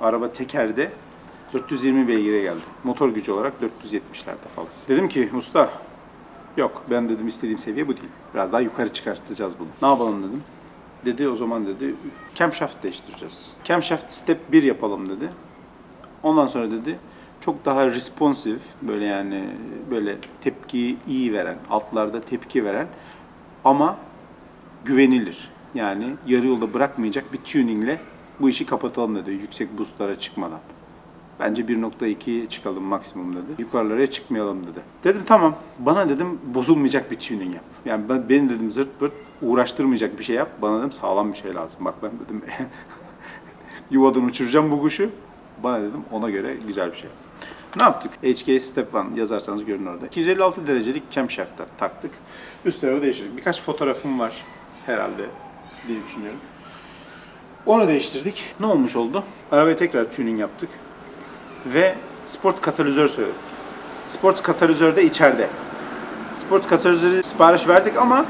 Araba tekerde 420 beygire geldi. Motor gücü olarak 470'lerde falan. Dedim ki usta yok ben dedim istediğim seviye bu değil. Biraz daha yukarı çıkartacağız bunu. Ne yapalım dedim. Dedi o zaman dedi camshaft değiştireceğiz. Camshaft step 1 yapalım dedi. Ondan sonra dedi çok daha responsive böyle yani böyle tepki iyi veren, altlarda tepki veren ama güvenilir. Yani yarı yolda bırakmayacak bir tuningle bu işi kapatalım dedi yüksek boostlara çıkmadan. Bence 1.2'ye çıkalım maksimum dedi. Yukarılara çıkmayalım dedi. Dedim tamam. Bana dedim bozulmayacak bir tuning yap. Yani ben, benim dedim zırt pırt uğraştırmayacak bir şey yap. Bana dedim sağlam bir şey lazım. Bak ben dedim yuvadan uçuracağım bu kuşu. Bana dedim ona göre güzel bir şey. Ne yaptık? HK Step 1 yazarsanız görün orada. 256 derecelik camshaft'ta taktık. Üst tarafı değiştirdik. Birkaç fotoğrafım var herhalde diye düşünüyorum. Onu değiştirdik. Ne olmuş oldu? Arabaya tekrar tuning yaptık. Ve sport katalizör söyledik. Sport katalizör de içeride. Sport katalizörü sipariş verdik ama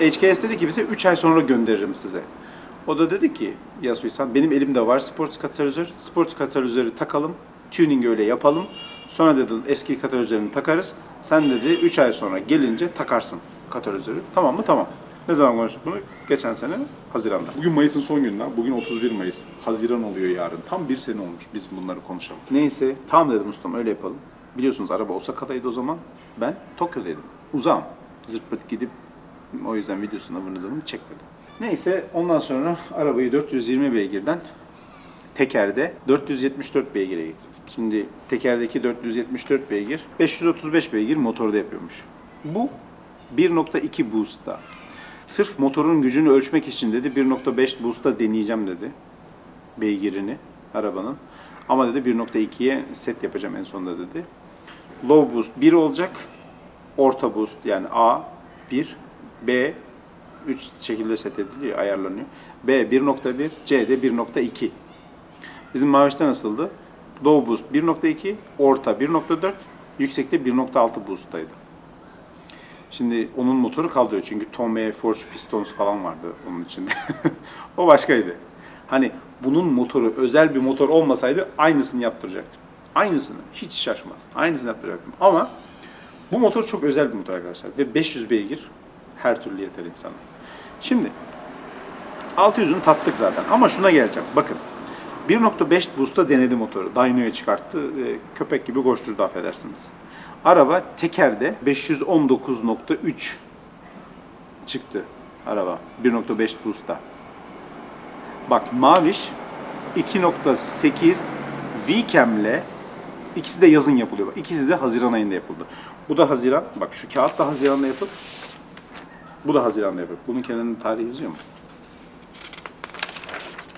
HKS dedi ki bize 3 ay sonra gönderirim size. O da dedi ki Yasuisan benim elimde var sport katalizör. Sport katalizörü takalım. Tuning öyle yapalım. Sonra dedi eski katalizörünü takarız. Sen dedi 3 ay sonra gelince takarsın katalizörü. Tamam mı? Tamam. Ne zaman konuştuk bunu? Geçen sene Haziran'da. Bugün Mayıs'ın son gününden. Bugün 31 Mayıs. Haziran oluyor yarın. Tam bir sene olmuş biz bunları konuşalım. Neyse tamam dedim ustam öyle yapalım. Biliyorsunuz araba Osaka'daydı o zaman. Ben Tokyo'daydım. Uzağım. Zırt pırt gidip o yüzden videosunu zıvırını çekmedim. Neyse ondan sonra arabayı 420 beygirden tekerde 474 beygire getirdik. Şimdi tekerdeki 474 beygir 535 beygir motorda yapıyormuş. Bu 1.2 boost'ta. Sırf motorun gücünü ölçmek için dedi 1.5 boost'ta deneyeceğim dedi beygirini arabanın. Ama dedi 1.2'ye set yapacağım en sonunda dedi. Low boost 1 olacak. Orta boost yani A 1, B 3 şekilde set ediliyor, ayarlanıyor. B 1.1, C de 1.2. Bizim Maviş'te nasıldı? Low boost 1.2, orta 1.4, yüksekte 1.6 boost'taydı. Şimdi onun motoru kaldırıyor çünkü Tomei Forge Pistons falan vardı onun içinde. o başkaydı. Hani bunun motoru özel bir motor olmasaydı aynısını yaptıracaktım. Aynısını. Hiç şaşmaz. Aynısını yaptıracaktım. Ama bu motor çok özel bir motor arkadaşlar. Ve 500 beygir her türlü yeter insana. Şimdi 600'ünü tattık zaten. Ama şuna geleceğim. Bakın. 1.5 boost'ta denedi motoru. Dyno'ya çıkarttı. e, Köpek gibi koşturdu affedersiniz. Araba tekerde 519.3 çıktı araba 1.5 boost'ta. Bak Maviş 2.8 VCAM'le ikisi de yazın yapılıyor. Bak, ikisi de Haziran ayında yapıldı. Bu da Haziran. Bak şu kağıt da Haziran'da yapıldı. Bu da Haziran'da yapıldı. Bunun kenarında tarih yazıyor mu?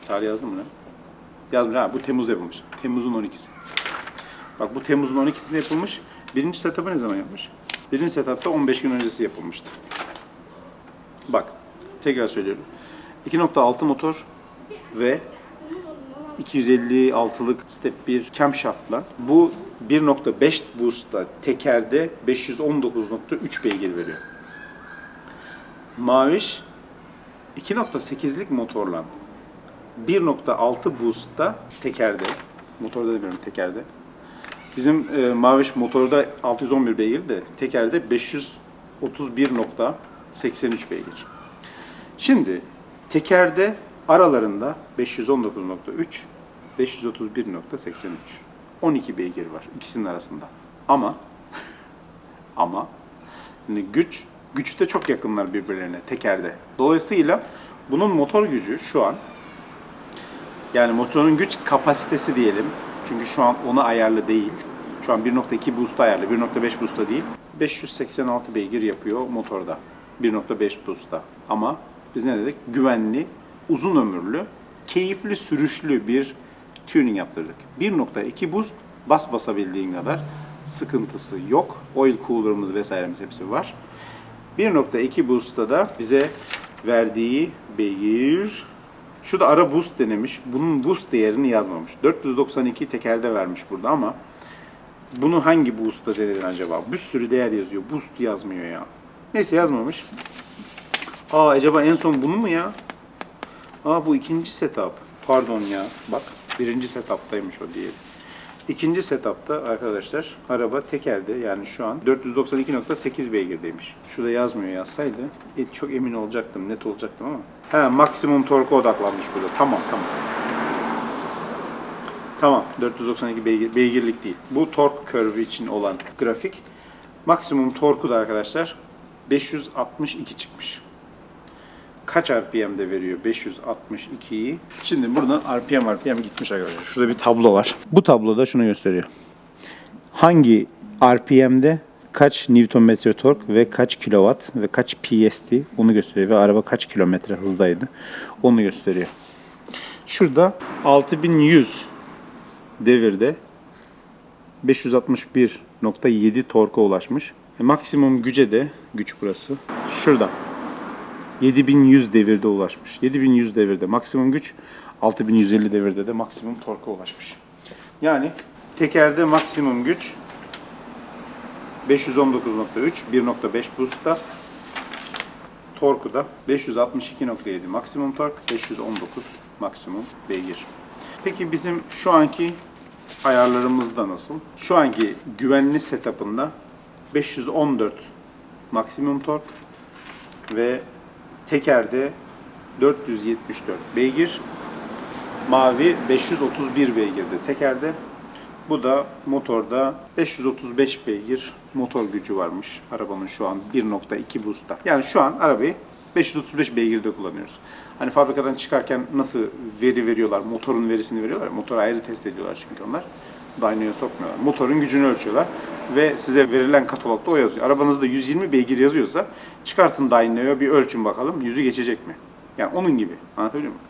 Tarih yazdı mı? Yazmış. Ha bu Temmuz'da yapılmış. Temmuz'un 12'si. Bak bu Temmuz'un 12'sinde yapılmış. Birinci setup'ı ne zaman yapmış? Birinci setup'ta 15 gün öncesi yapılmıştı. Bak tekrar söylüyorum. 2.6 motor ve 256'lık step 1 camshaft'la bu 1.5 boost'ta tekerde 519.3 beygir veriyor. Maviş 2.8'lik motorla 1.6 boost'ta tekerde, motorda demiyorum tekerde. Bizim e, Maviş motorda 611 beygir de tekerde 531.83 beygir. Şimdi tekerde aralarında 519.3, 531.83. 12 beygir var ikisinin arasında. Ama ama yani güç güçte çok yakınlar birbirlerine tekerde. Dolayısıyla bunun motor gücü şu an yani motorun güç kapasitesi diyelim. Çünkü şu an ona ayarlı değil. Şu an 1.2 boost ayarlı, 1.5 boost'ta değil. 586 beygir yapıyor motorda. 1.5 boost'ta. Ama biz ne dedik? Güvenli, uzun ömürlü, keyifli sürüşlü bir tuning yaptırdık. 1.2 boost bas basabildiğin kadar sıkıntısı yok. Oil cooler'ımız vesairemiz hepsi var. 1.2 boost'ta da bize verdiği beygir şu da ara boost denemiş. Bunun boost değerini yazmamış. 492 tekerde vermiş burada ama bunu hangi boost'ta denedin acaba? Bir sürü değer yazıyor. Boost yazmıyor ya. Neyse yazmamış. Aa acaba en son bunu mu ya? Aa bu ikinci setup. Pardon ya. Bak. Birinci setup'taymış o diyelim. İkinci setup'ta arkadaşlar araba tekerde yani şu an 492.8 beygirdeymiş. Şurada yazmıyor yazsaydı çok emin olacaktım, net olacaktım ama. Ha maksimum torka odaklanmış burada. Tamam tamam. Tamam 492 beygir, beygirlik değil. Bu tork curve için olan grafik. Maksimum torku da arkadaşlar 562 çıkmış. Kaç RPM'de veriyor 562'yi? Şimdi buradan RPM RPM gitmiş arkadaşlar. Şurada bir tablo var. Bu tabloda şunu gösteriyor. Hangi RPM'de kaç Nm tork ve kaç kilowatt ve kaç PST onu gösteriyor ve araba kaç kilometre hızdaydı onu gösteriyor. Şurada 6100 devirde 561.7 torka ulaşmış. E, maksimum güce de güç burası. Şurada 7100 devirde ulaşmış. 7100 devirde maksimum güç, 6150 devirde de maksimum torka ulaşmış. Yani tekerde maksimum güç 519.3, 1.5 boost'ta torku da 562.7 maksimum tork, 519 maksimum beygir. Peki bizim şu anki ayarlarımızda nasıl? Şu anki güvenli setup'ında 514 maksimum tork ve tekerde 474 beygir. Mavi 531 beygirde tekerde. Bu da motorda 535 beygir motor gücü varmış. Arabanın şu an 1.2 boost'ta. Yani şu an arabayı 535 beygirde kullanıyoruz. Hani fabrikadan çıkarken nasıl veri veriyorlar, motorun verisini veriyorlar. Motoru ayrı test ediyorlar çünkü onlar. Dyno'ya sokmuyorlar. Motorun gücünü ölçüyorlar ve size verilen katalogda o yazıyor. Arabanızda 120 beygir yazıyorsa çıkartın Dyno'ya bir ölçün bakalım yüzü geçecek mi? Yani onun gibi. Anlatabiliyor muyum?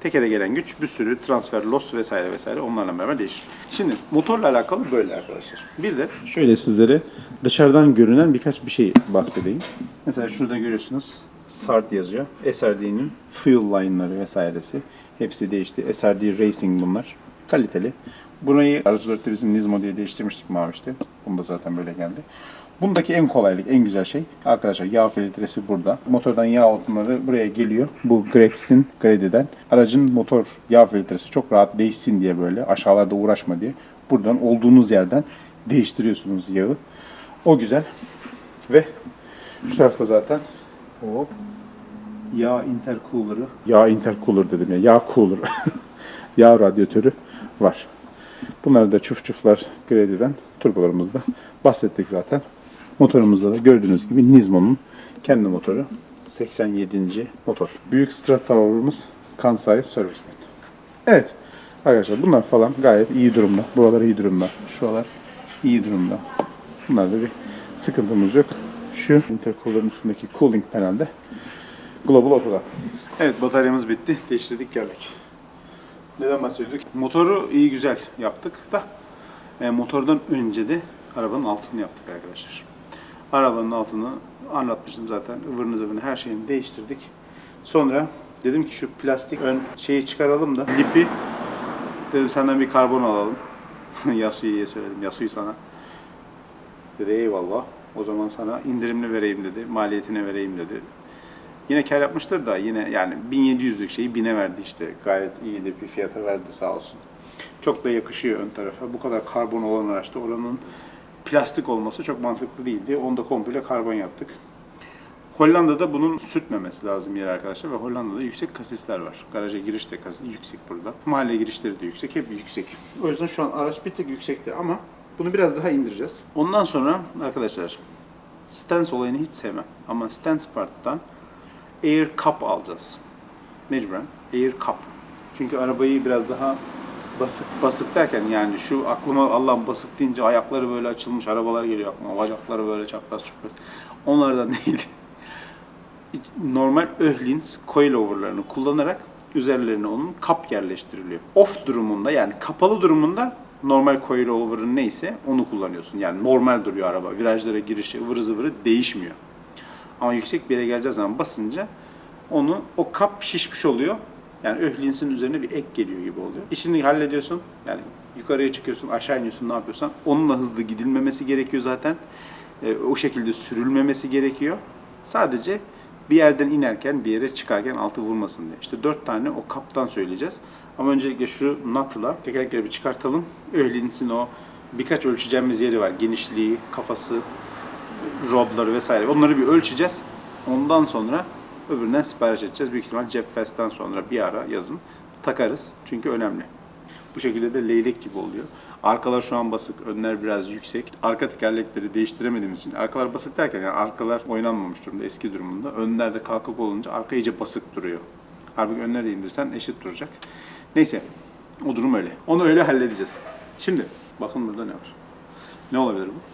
Tekere gelen güç bir sürü transfer, loss vesaire vesaire onlarla beraber değişir. Şimdi motorla alakalı böyle arkadaşlar. Bir de şöyle sizlere dışarıdan görünen birkaç bir şey bahsedeyim. Mesela şurada görüyorsunuz SART yazıyor. SRD'nin fuel line'ları vesairesi hepsi değişti. SRD Racing bunlar. Kaliteli. Burayı Arzu 4'te bizim Nismo diye değiştirmiştik Maviş'te. Bunda zaten böyle geldi. Bundaki en kolaylık, en güzel şey arkadaşlar yağ filtresi burada. Motordan yağ hortumları buraya geliyor. Bu Grex'in Grady'den. Aracın motor yağ filtresi çok rahat değişsin diye böyle aşağılarda uğraşma diye. Buradan olduğunuz yerden değiştiriyorsunuz yağı. O güzel. Ve şu tarafta zaten o yağ intercooler'ı. Yağ intercooler dedim ya. Yağ cooler. yağ radyatörü var. Bunlar da çuf çuflar Grady'den turbolarımızda bahsettik zaten. Motorumuzda da gördüğünüz gibi Nismo'nun kendi motoru. 87. motor. Büyük Stratower'ımız Kansai Service'den. Evet arkadaşlar bunlar falan gayet iyi durumda. Buralar iyi durumda. Şuralar iyi durumda. Bunlarda bir sıkıntımız yok. Şu intercooler'ın üstündeki cooling panelde Global Auto'da. Evet bataryamız bitti. Değiştirdik geldik. Neden bahsediyorduk? Motoru iyi güzel yaptık da e, motordan önce de arabanın altını yaptık arkadaşlar. Arabanın altını anlatmıştım zaten. ıvırını zıvırını her şeyini değiştirdik. Sonra dedim ki şu plastik ön şeyi çıkaralım da lipi dedim senden bir karbon alalım. Yasui'ye söyledim. Yasui sana. Dedi eyvallah. O zaman sana indirimli vereyim dedi. Maliyetine vereyim dedi. Yine kar yapmıştır da yine yani 1700'lük şeyi 1000'e verdi işte. Gayet iyi de bir fiyata verdi sağ olsun. Çok da yakışıyor ön tarafa. Bu kadar karbon olan araçta oranın plastik olması çok mantıklı değildi. Onu da komple karbon yaptık. Hollanda'da bunun sürtmemesi lazım yer arkadaşlar ve Hollanda'da yüksek kasisler var. Garaja giriş de yüksek burada. Mahalle girişleri de yüksek, hep yüksek. O yüzden şu an araç bir tık yüksekti ama bunu biraz daha indireceğiz. Ondan sonra arkadaşlar stance olayını hiç sevmem. Ama stance part'tan Air Cup alacağız. Mecburen Air Cup. Çünkü arabayı biraz daha basık basık derken yani şu aklıma Allah'ım basık deyince ayakları böyle açılmış arabalar geliyor aklıma. Bacakları böyle çapraz çapraz. Onlardan değil. Normal Öhlins coilover'larını kullanarak üzerlerine onun kap yerleştiriliyor. Off durumunda yani kapalı durumunda normal coilover'ın neyse onu kullanıyorsun. Yani normal duruyor araba. Virajlara girişi ıvırı zıvırı değişmiyor. Ama yüksek bir yere geleceği zaman basınca onu o kap şişmiş oluyor. Yani öhlinsin üzerine bir ek geliyor gibi oluyor. İşini hallediyorsun. Yani yukarıya çıkıyorsun, aşağı iniyorsun ne yapıyorsan. Onunla hızlı gidilmemesi gerekiyor zaten. Ee, o şekilde sürülmemesi gerekiyor. Sadece Bir yerden inerken bir yere çıkarken altı vurmasın diye. İşte dört tane o kaptan söyleyeceğiz. Ama öncelikle şu natla tekerlekleri bir çıkartalım. Öğlensin o birkaç ölçeceğimiz yeri var. Genişliği, kafası, rodları vesaire. Onları bir ölçeceğiz. Ondan sonra öbüründen sipariş edeceğiz. Büyük ihtimal Cepfest'ten sonra bir ara yazın takarız. Çünkü önemli. Bu şekilde de leylek gibi oluyor. Arkalar şu an basık, önler biraz yüksek. Arka tekerlekleri değiştiremediğimiz için, arkalar basık derken yani arkalar oynanmamış durumda eski durumunda. Önler de kalkık olunca arka iyice basık duruyor. Halbuki önleri indirsen eşit duracak. Neyse, o durum öyle. Onu öyle halledeceğiz. Şimdi, bakın burada ne var? Ne olabilir bu?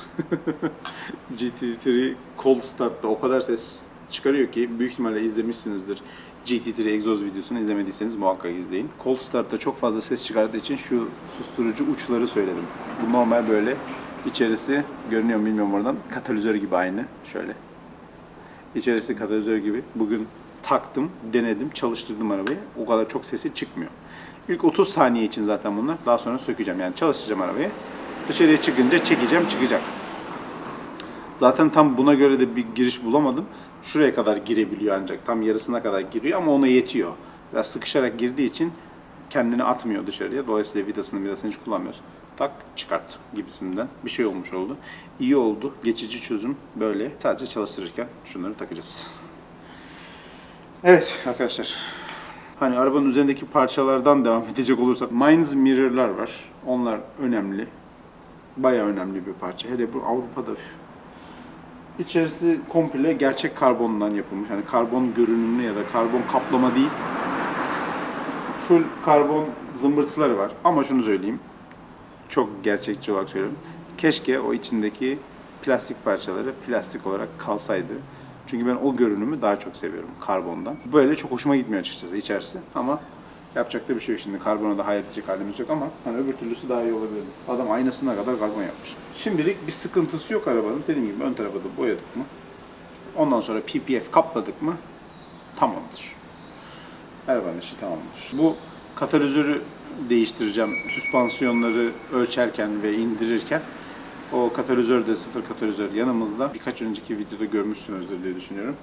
GT3 Cold Start'ta o kadar ses çıkarıyor ki büyük ihtimalle izlemişsinizdir. GT3 egzoz videosunu izlemediyseniz muhakkak izleyin. Cold Start'ta çok fazla ses çıkardığı için şu susturucu uçları söyledim. Bu normal böyle içerisi görünüyor mu bilmiyorum oradan. Katalizör gibi aynı. Şöyle. İçerisi katalizör gibi. Bugün taktım, denedim, çalıştırdım arabayı. O kadar çok sesi çıkmıyor. İlk 30 saniye için zaten bunlar. Daha sonra sökeceğim. Yani çalıştıracağım arabayı. Dışarıya çıkınca çekeceğim, çıkacak. Zaten tam buna göre de bir giriş bulamadım. Şuraya kadar girebiliyor ancak. Tam yarısına kadar giriyor ama ona yetiyor. Biraz sıkışarak girdiği için kendini atmıyor dışarıya. Dolayısıyla vidasını vidasını hiç kullanmıyor. Tak çıkart gibisinden bir şey olmuş oldu. İyi oldu. Geçici çözüm böyle. Sadece çalıştırırken şunları takacağız. Evet arkadaşlar. Hani arabanın üzerindeki parçalardan devam edecek olursak Mines mirror'lar var. Onlar önemli. Bayağı önemli bir parça. Hele bu Avrupa'da İçerisi komple gerçek karbondan yapılmış. Yani karbon görünümlü ya da karbon kaplama değil. Full karbon zımbırtıları var. Ama şunu söyleyeyim. Çok gerçekçi olarak söylüyorum. Keşke o içindeki plastik parçaları plastik olarak kalsaydı. Çünkü ben o görünümü daha çok seviyorum karbondan. Böyle çok hoşuma gitmiyor açıkçası içerisi. Ama yapacak da bir şey yok şimdi. Karbona da hayal edecek halimiz yok ama hani öbür türlüsü daha iyi olabilir. Adam aynasına kadar karbon yapmış. Şimdilik bir sıkıntısı yok arabanın. Dediğim gibi ön tarafı da boyadık mı? Ondan sonra PPF kapladık mı? Tamamdır. Arabanın işi tamamdır. Bu katalizörü değiştireceğim. Süspansiyonları ölçerken ve indirirken o katalizör de sıfır katalizör yanımızda. Birkaç önceki videoda görmüşsünüzdür diye düşünüyorum.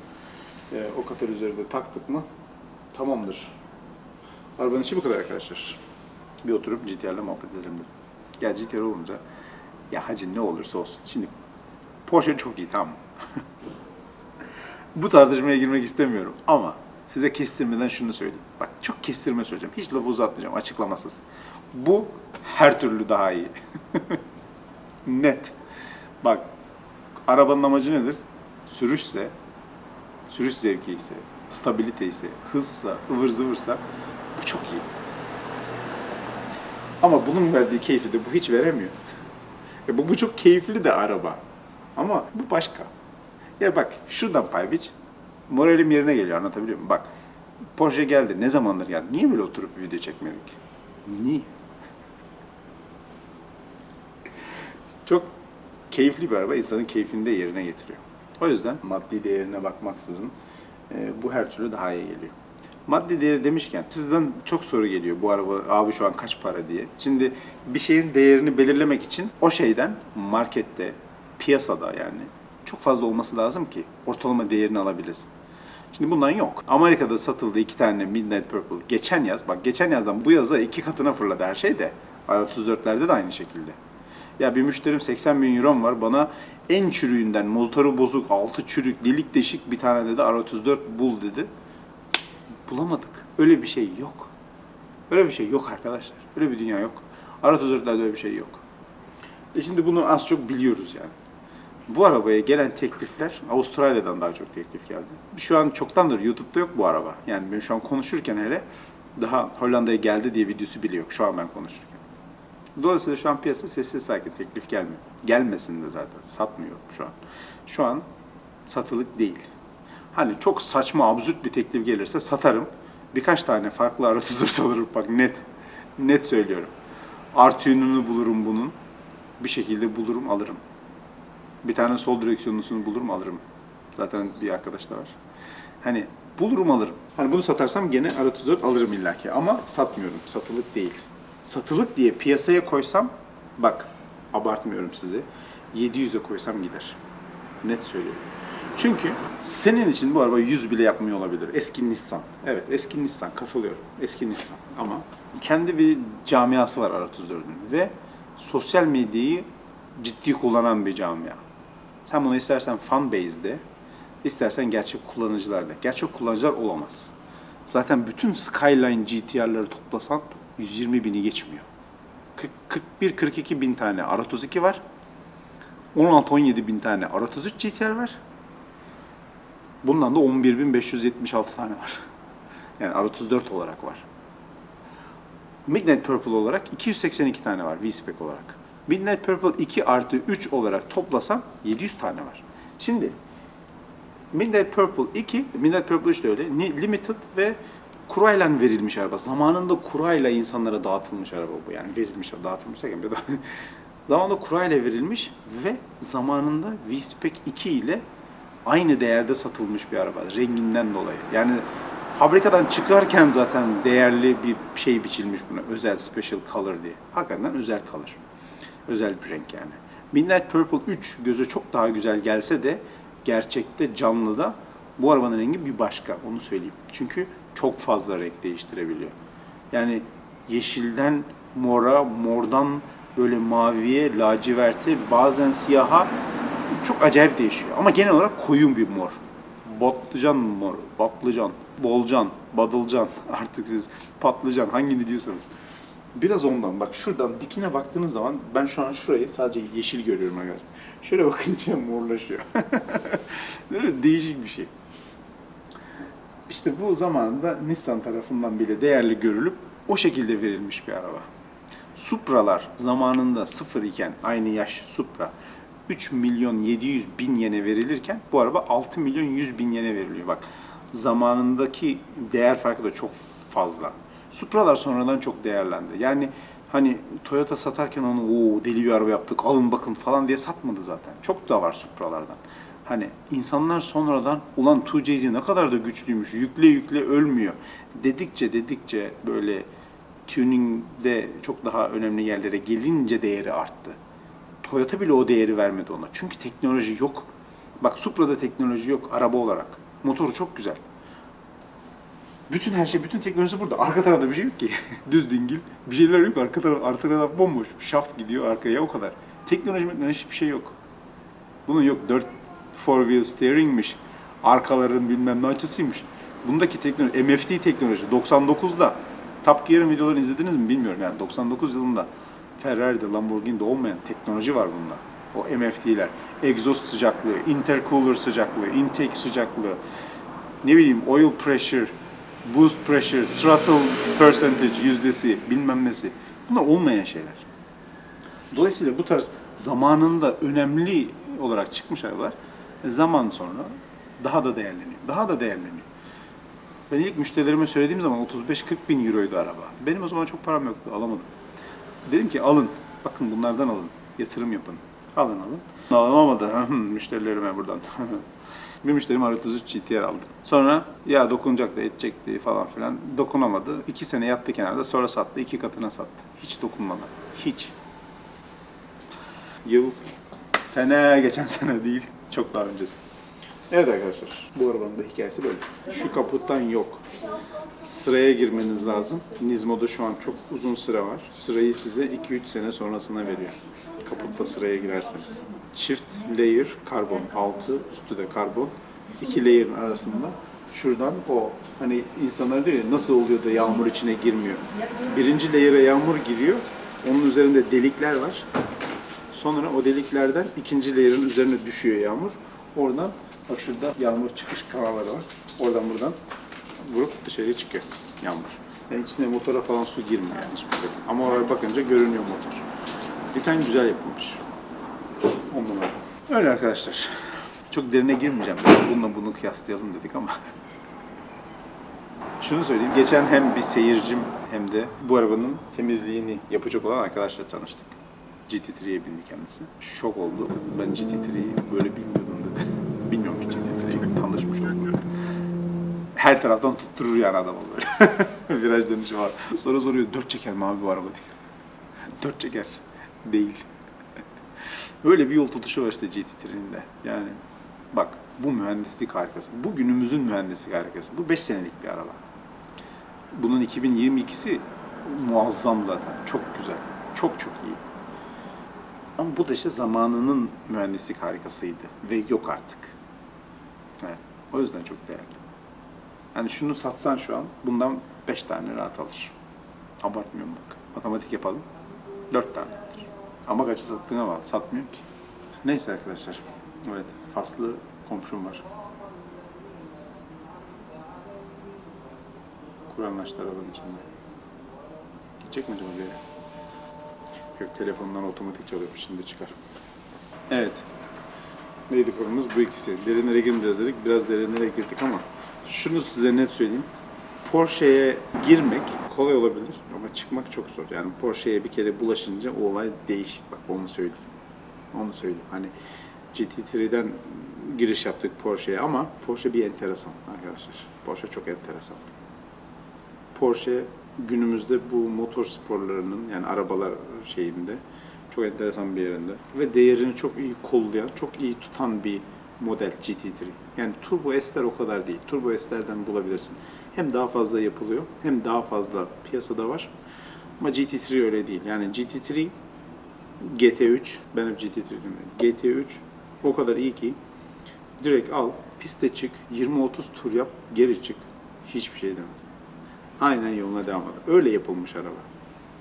Ee, o katalizörü de taktık mı tamamdır. Arabanın işi bu kadar arkadaşlar. Bir oturup GTR'le muhabbet edelim dedim. Gel GTR olunca ya hacı ne olursa olsun. Şimdi Porsche çok iyi tamam bu tartışmaya girmek istemiyorum ama size kestirmeden şunu söyleyeyim. Bak çok kestirme söyleyeceğim. Hiç lafı uzatmayacağım açıklamasız. Bu her türlü daha iyi. Net. Bak arabanın amacı nedir? Sürüşse, sürüş zevki ise, stabilite ise, hızsa, ıvır zıvırsa bu çok iyi. Ama bunun verdiği keyfi de bu hiç veremiyor. E bu, bu çok keyifli de araba. Ama bu başka. Ya bak şuradan pay biç. Moralim yerine geliyor anlatabiliyor muyum? Bak Porsche geldi. Ne zamandır geldi? Niye böyle oturup bir video çekmedik? Niye? Çok keyifli bir araba insanın keyfini de yerine getiriyor. O yüzden maddi değerine bakmaksızın e, bu her türlü daha iyi geliyor. Maddi değeri demişken sizden çok soru geliyor bu araba abi şu an kaç para diye. Şimdi bir şeyin değerini belirlemek için o şeyden markette, piyasada yani çok fazla olması lazım ki ortalama değerini alabilesin. Şimdi bundan yok. Amerika'da satıldı iki tane Midnight Purple. Geçen yaz, bak geçen yazdan bu yaza iki katına fırladı her şey de. R34'lerde de aynı şekilde. Ya bir müşterim 80 bin euro var bana en çürüğünden motoru bozuk, altı çürük, delik deşik bir tane dedi R34 bul dedi. Bulamadık. Öyle bir şey yok. Öyle bir şey yok arkadaşlar. Öyle bir dünya yok. R34'lerde öyle bir şey yok. E şimdi bunu az çok biliyoruz yani. Bu arabaya gelen teklifler Avustralya'dan daha çok teklif geldi. Şu an çoktandır YouTube'da yok bu araba. Yani ben şu an konuşurken hele daha Hollanda'ya geldi diye videosu bile yok şu an ben konuşurken. Dolayısıyla şu an piyasa sessiz sakin teklif gelmiyor. Gelmesin de zaten satmıyor şu an. Şu an satılık değil. Hani çok saçma absürt bir teklif gelirse satarım. Birkaç tane farklı R34 alırım bak net. Net söylüyorum. Artı yönünü bulurum bunun. Bir şekilde bulurum alırım. Bir tane sol direksiyonlusunu bulurum alırım. Zaten bir arkadaş da var. Hani bulurum alırım. Hani bunu satarsam gene R34 alırım illaki ama satmıyorum. Satılık değil. Satılık diye piyasaya koysam bak abartmıyorum size. 700'e koysam gider. Net söylüyorum. Çünkü senin için bu araba 100 bile yapmıyor olabilir. Eski Nissan. Evet eski Nissan katılıyorum. Eski Nissan ama kendi bir camiası var R34'ün ve sosyal medyayı ciddi kullanan bir camia. Sen bunu istersen fan base'de, istersen gerçek kullanıcılarda. Gerçek kullanıcılar olamaz. Zaten bütün Skyline GTR'ları toplasan 120 bini geçmiyor. 41-42 bin tane R32 var. 16-17 bin tane R33 GTR var. Bundan da 11.576 tane var. Yani R34 olarak var. Midnight Purple olarak 282 tane var V-Spec olarak. Midnight Purple 2 artı 3 olarak toplasam 700 tane var. Şimdi Midnight Purple 2, Midnight Purple 3 de öyle. Limited ve kurayla verilmiş araba. Zamanında kurayla insanlara dağıtılmış araba bu. Yani verilmiş, dağıtılmış derken bir daha. zamanında kurayla verilmiş ve zamanında V-Spec 2 ile aynı değerde satılmış bir araba. Renginden dolayı. Yani fabrikadan çıkarken zaten değerli bir şey biçilmiş buna. Özel special color diye. Hakikaten özel color. Özel bir renk yani. Midnight Purple 3 göze çok daha güzel gelse de gerçekte canlıda bu arabanın rengi bir başka. Onu söyleyeyim. Çünkü çok fazla renk değiştirebiliyor. Yani yeşilden mora, mordan böyle maviye, laciverte, bazen siyaha çok acayip değişiyor. Ama genel olarak koyu bir mor. Botlucan mor, patlıcan, bolcan, badılcan artık siz patlıcan hangini diyorsanız. Biraz ondan bak şuradan dikine baktığınız zaman ben şu an şurayı sadece yeşil görüyorum arkadaşlar. Şöyle bakınca morlaşıyor. Böyle değişik bir şey. İşte bu zamanında Nissan tarafından bile değerli görülüp o şekilde verilmiş bir araba. Supra'lar zamanında sıfır iken aynı yaş Supra 3 milyon 700 bin yene verilirken bu araba 6 milyon 100 bin yene veriliyor. Bak zamanındaki değer farkı da çok fazla. Supra'lar sonradan çok değerlendi. Yani hani Toyota satarken onu o deli bir araba yaptık alın bakın falan diye satmadı zaten. Çok da var Supra'lardan. Hani insanlar sonradan ulan 2JZ ne kadar da güçlüymüş, yükle yükle ölmüyor dedikçe dedikçe böyle tuningde çok daha önemli yerlere gelince değeri arttı. Toyota bile o değeri vermedi ona. Çünkü teknoloji yok. Bak Supra'da teknoloji yok araba olarak. Motoru çok güzel. Bütün her şey, bütün teknolojisi burada. Arka tarafta bir şey yok ki. Düz dingil. Bir şeyler yok. Arka taraf, arka taraf bomboş. Şaft gidiyor arkaya o kadar. Teknoloji teknoloji hiçbir şey yok. Bunun yok. 4 four wheel steering'miş. Arkaların bilmem ne açısıymış. Bundaki teknoloji, MFT teknoloji 99'da Top Gear'ın videolarını izlediniz mi bilmiyorum yani 99 yılında Ferrari'de, Lamborghini'de olmayan teknoloji var bunda. O MFT'ler. Egzoz sıcaklığı, intercooler sıcaklığı, intake sıcaklığı, ne bileyim oil pressure, boost pressure, throttle percentage yüzdesi, bilmem nesi. Bunlar olmayan şeyler. Dolayısıyla bu tarz zamanında önemli olarak çıkmış arabalar e, zaman sonra daha da değerleniyor. Daha da değerleniyor. Ben ilk müşterilerime söylediğim zaman 35-40 bin euroydu araba. Benim o zaman çok param yoktu, alamadım. Dedim ki alın, bakın bunlardan alın, yatırım yapın. Alın alın. Alamadı, müşterilerime buradan. bir müşterim R33 GTR aldı. Sonra ya dokunacak da edecekti falan filan. Dokunamadı. İki sene yattı kenarda sonra sattı. iki katına sattı. Hiç dokunmadan. Hiç. Yıl, sene, geçen sene değil. Çok daha öncesi. Evet arkadaşlar, bu arabanın da hikayesi böyle. Şu kaputtan yok. Sıraya girmeniz lazım. Nizmo'da şu an çok uzun sıra var. Sırayı size 2-3 sene sonrasına veriyor. Kaputta sıraya girerseniz. Çift layer karbon, altı üstü de karbon. İki layer'ın arasında şuradan o hani insanlar diyor ya nasıl oluyor da yağmur içine girmiyor. Birinci layer'a yağmur giriyor. Onun üzerinde delikler var. Sonra o deliklerden ikinci layer'ın üzerine düşüyor yağmur. Oradan bak şurada yağmur çıkış kanalları var. Oradan buradan vurup dışarıya çıkıyor yağmur. Yani içine motora falan su girmiyor yani hiçbir şey. Ama oraya bakınca görünüyor motor. Desen güzel yapılmış. On numara. Öyle arkadaşlar. Çok derine girmeyeceğim. Bununla bunu kıyaslayalım dedik ama. Şunu söyleyeyim. Geçen hem bir seyircim hem de bu arabanın temizliğini yapacak olan arkadaşla tanıştık. GT3'ye bindi kendisi. Şok oldu. Ben GT3'yi böyle bilmiyordum dedi. Bilmiyormuş GT3'yi. Tanışmış oldum. Her taraftan tutturur yani adamı böyle. Viraj dönüşü var. Sonra soruyor dört çeker mi abi bu araba diye. dört çeker. Değil. Böyle bir yol tutuşu var işte GT3'nin de. Yani bak Bu mühendislik harikası. Bu günümüzün mühendislik harikası. Bu 5 senelik bir araba. Bunun 2022'si muazzam zaten. Çok güzel. Çok çok iyi. Ama bu da işte zamanının mühendislik harikasıydı. Ve yok artık. Evet. O yüzden çok değerli. Yani şunu satsan şu an bundan 5 tane rahat alır. Abartmıyorum bak. Matematik yapalım. 4 tane alır. Ama kaça sattığına bağlı. Satmıyor ki. Neyse arkadaşlar. Evet. Faslı komşum var. Kur'anlaştı arabanın içinde. Gidecek mi acaba bir yere? Yok telefondan otomatik çalıyor. Şimdi çıkar. Evet. Neydi konumuz? Bu ikisi. Derinlere girmeyeceğiz dedik. Biraz derinlere girdik ama şunu size net söyleyeyim. Porsche'ye girmek kolay olabilir ama çıkmak çok zor. Yani Porsche'ye bir kere bulaşınca o olay değişik. Bak onu söyleyeyim. Onu söyleyeyim. Hani GT3'den giriş yaptık Porsche'ye ama Porsche bir enteresan arkadaşlar. Porsche çok enteresan. Porsche günümüzde bu motor sporlarının yani arabalar şeyinde çok enteresan bir yerinde ve değerini çok iyi kollayan, çok iyi tutan bir model GT3. Yani Turbo S'ler o kadar değil. Turbo S'lerden bulabilirsin. Hem daha fazla yapılıyor hem daha fazla piyasada var. Ama GT3 öyle değil. Yani GT3 GT3 ben hep GT3 diyorum. GT3 o kadar iyi ki direkt al, piste çık, 20-30 tur yap, geri çık. Hiçbir şey demez. Aynen yoluna devam eder. Öyle yapılmış araba.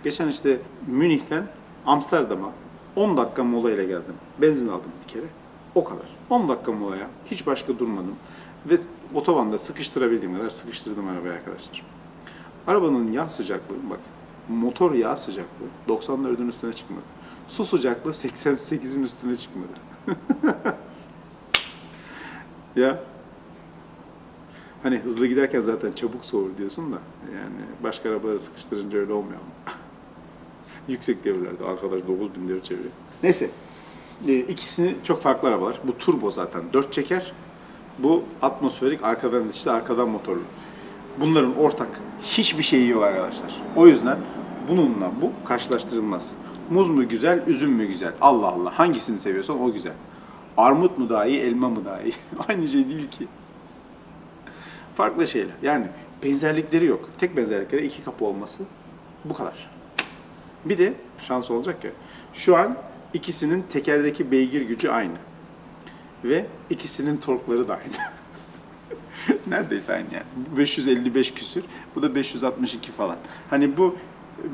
Geçen işte Münih'ten Amsterdam'a 10 dakika molayla geldim. Benzin aldım bir kere. O kadar. 10 dakika molaya. Hiç başka durmadım. Ve otobanda sıkıştırabildiğim kadar sıkıştırdım arabayı arkadaşlar. Arabanın yağ sıcaklığı bak motor yağ sıcaklığı 94'ün üstüne çıkmadı. Su sıcaklığı 88'in üstüne çıkmadı. ya Hani hızlı giderken zaten çabuk soğur diyorsun da yani başka arabaları sıkıştırınca öyle olmuyor ama. Yüksek devirlerde arkadaş 9000 devir çeviriyor. Neyse. E, ikisini çok farklı arabalar. Bu turbo zaten 4 çeker. Bu atmosferik arkadan işte arkadan motorlu. Bunların ortak hiçbir şeyi yok arkadaşlar. O yüzden bununla bu karşılaştırılmaz. Muz mu güzel, üzüm mü güzel? Allah Allah. Hangisini seviyorsan o güzel. Armut mu daha iyi, elma mı daha iyi? Aynı şey değil ki. Farklı şeyler. Yani benzerlikleri yok. Tek benzerlikleri iki kapı olması. Bu kadar. Bir de şans olacak ya. Şu an ikisinin tekerdeki beygir gücü aynı. Ve ikisinin torkları da aynı. Neredeyse aynı yani. Bu 555 küsür, bu da 562 falan. Hani bu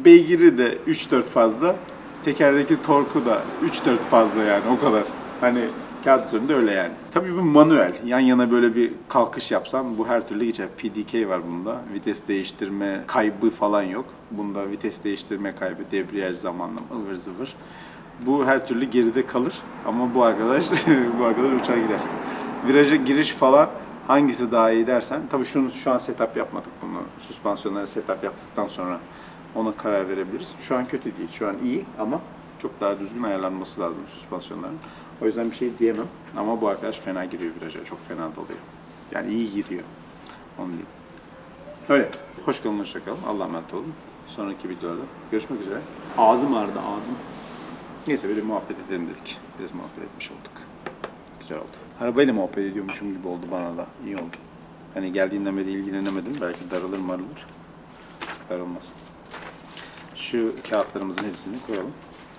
beygiri de 3-4 fazla, tekerdeki torku da 3-4 fazla yani o kadar. Hani kağıt üzerinde öyle yani. Tabii bu manuel. Yan yana böyle bir kalkış yapsam bu her türlü geçer. PDK var bunda. Vites değiştirme kaybı falan yok. Bunda vites değiştirme kaybı, debriyaj zamanlama, ıvır zıvır. Bu her türlü geride kalır ama bu arkadaş bu arkadaş uçar gider. Viraja giriş falan hangisi daha iyi dersen tabii şunu şu an setup yapmadık bunu. Süspansiyonları setup yaptıktan sonra ona karar verebiliriz. Şu an kötü değil. Şu an iyi ama çok daha düzgün ayarlanması lazım süspansiyonların. O yüzden bir şey diyemem ama bu arkadaş fena giriyor viraja. Çok fena dalıyor. Yani iyi giriyor. Onu diyeyim. Öyle. Hoş kalın, hoşça kalın. Allah'a emanet olun. Sonraki videolarda görüşmek üzere. Ağzım ağrıdı, ağzım. Neyse böyle muhabbet edelim dedik. Biraz muhabbet etmiş olduk. Güzel oldu. Arabayla muhabbet ediyormuşum gibi oldu bana da. İyi oldu. Hani geldiğinden beri ilgilenemedim. Belki daralır marılır. Darılmasın. Şu kağıtlarımızın hepsini koyalım.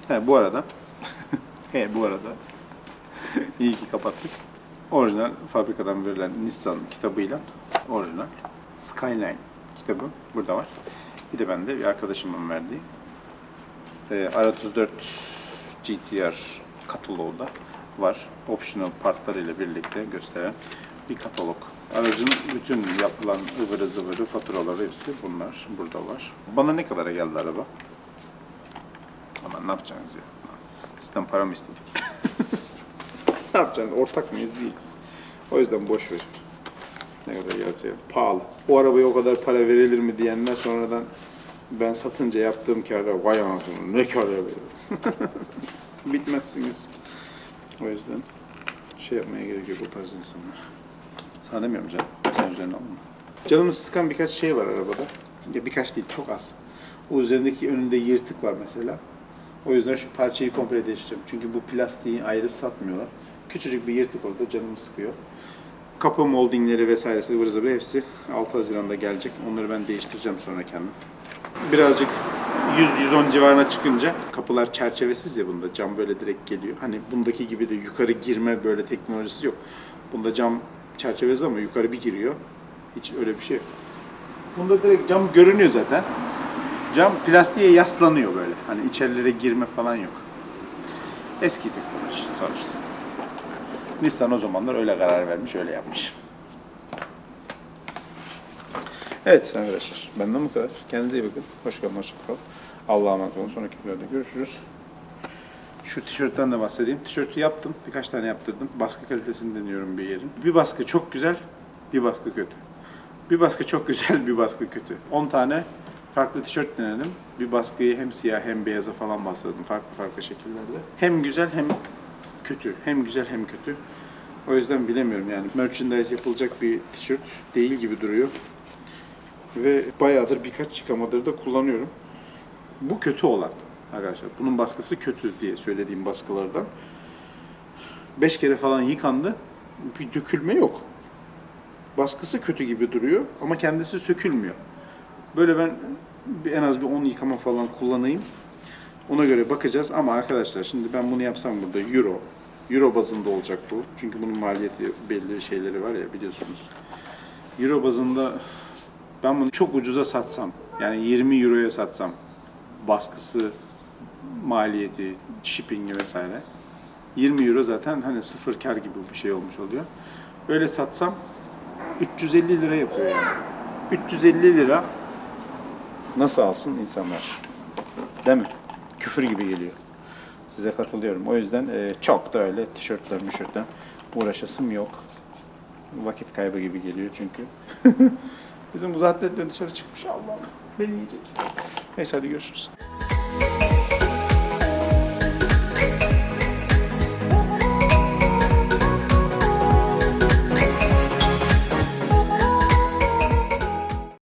He bu arada He bu arada iyi ki kapattık. Orijinal fabrikadan verilen Nissan kitabıyla orijinal Skyline kitabı burada var. Bir de bende bir arkadaşımın verdiği e, R34 GTR kataloğu da var. Optional partlarıyla birlikte gösteren bir katalog. Aracın bütün yapılan ıvırı zıvırı faturaları hepsi bunlar burada var. Bana ne kadara geldi araba? Ama ne yapacaksınız ya? Sizden para mı istedik? ne yapacaksınız? Ortak mıyız? Değiliz. O yüzden boş verin. Ne kadar gelse. Pahalı. O arabaya o kadar para verilir mi diyenler sonradan ben satınca yaptığım kâra vay anasını ne kâr yapıyorum. Bitmezsiniz. O yüzden şey yapmaya gerek yok o tarz insanlar. Sana demiyorum canım. Sen üzerine alma. Canımı sıkan birkaç şey var arabada. Ya birkaç değil çok az. O üzerindeki önünde yırtık var mesela. O yüzden şu parçayı komple değiştireceğim. Çünkü bu plastiği ayrı satmıyorlar. Küçücük bir yırtık orada canımı sıkıyor. kapı moldingleri vesairesi ıvır zıvır hepsi 6 Haziran'da gelecek. Onları ben değiştireceğim sonra kendim. Birazcık 100-110 civarına çıkınca kapılar çerçevesiz ya bunda cam böyle direkt geliyor. Hani bundaki gibi de yukarı girme böyle teknolojisi yok. Bunda cam çerçevesiz ama yukarı bir giriyor. Hiç öyle bir şey yok. Bunda direkt cam görünüyor zaten. Cam plastiğe yaslanıyor böyle. Hani içerilere girme falan yok. Eski teknoloji sonuçta. Nissan o zamanlar öyle karar vermiş, öyle yapmış. Evet arkadaşlar, benden bu kadar. Kendinize iyi bakın. Hoş kalın, hoşça kalın. Allah'a emanet olun. Sonraki videoda görüşürüz. Şu tişörtten de bahsedeyim. Tişörtü yaptım. Birkaç tane yaptırdım. Baskı kalitesini deniyorum bir yerin. Bir baskı çok güzel, bir baskı kötü. Bir baskı çok güzel, bir baskı kötü. 10 tane farklı tişört denedim. Bir baskıyı hem siyah hem beyaza falan bastırdım. Farklı farklı şekillerde. Hem güzel hem kötü. Hem güzel hem kötü. O yüzden bilemiyorum yani. Merchandise yapılacak bir tişört değil gibi duruyor. Ve bayağıdır birkaç çıkamadır da kullanıyorum. Bu kötü olan arkadaşlar. Bunun baskısı kötü diye söylediğim baskılardan. 5 kere falan yıkandı. Bir dökülme yok. Baskısı kötü gibi duruyor ama kendisi sökülmüyor. Böyle ben en az bir 10 yıkama falan kullanayım. Ona göre bakacağız ama arkadaşlar şimdi ben bunu yapsam burada euro, euro bazında olacak bu. Çünkü bunun maliyeti belli şeyleri var ya biliyorsunuz. Euro bazında ben bunu çok ucuza satsam, yani 20 euroya satsam, baskısı, maliyeti, shipping'i vesaire. 20 euro zaten hani sıfır kar gibi bir şey olmuş oluyor. Öyle satsam 350 lira yapıyor yani. 350 lira nasıl alsın insanlar? Değil mi? Küfür gibi geliyor. Size katılıyorum. O yüzden e, çok da öyle tişörtler mişörtler uğraşasım yok. Vakit kaybı gibi geliyor çünkü. Bizim bu zaten dışarı çıkmış Allah'ım beni yiyecek. Neyse hadi görüşürüz.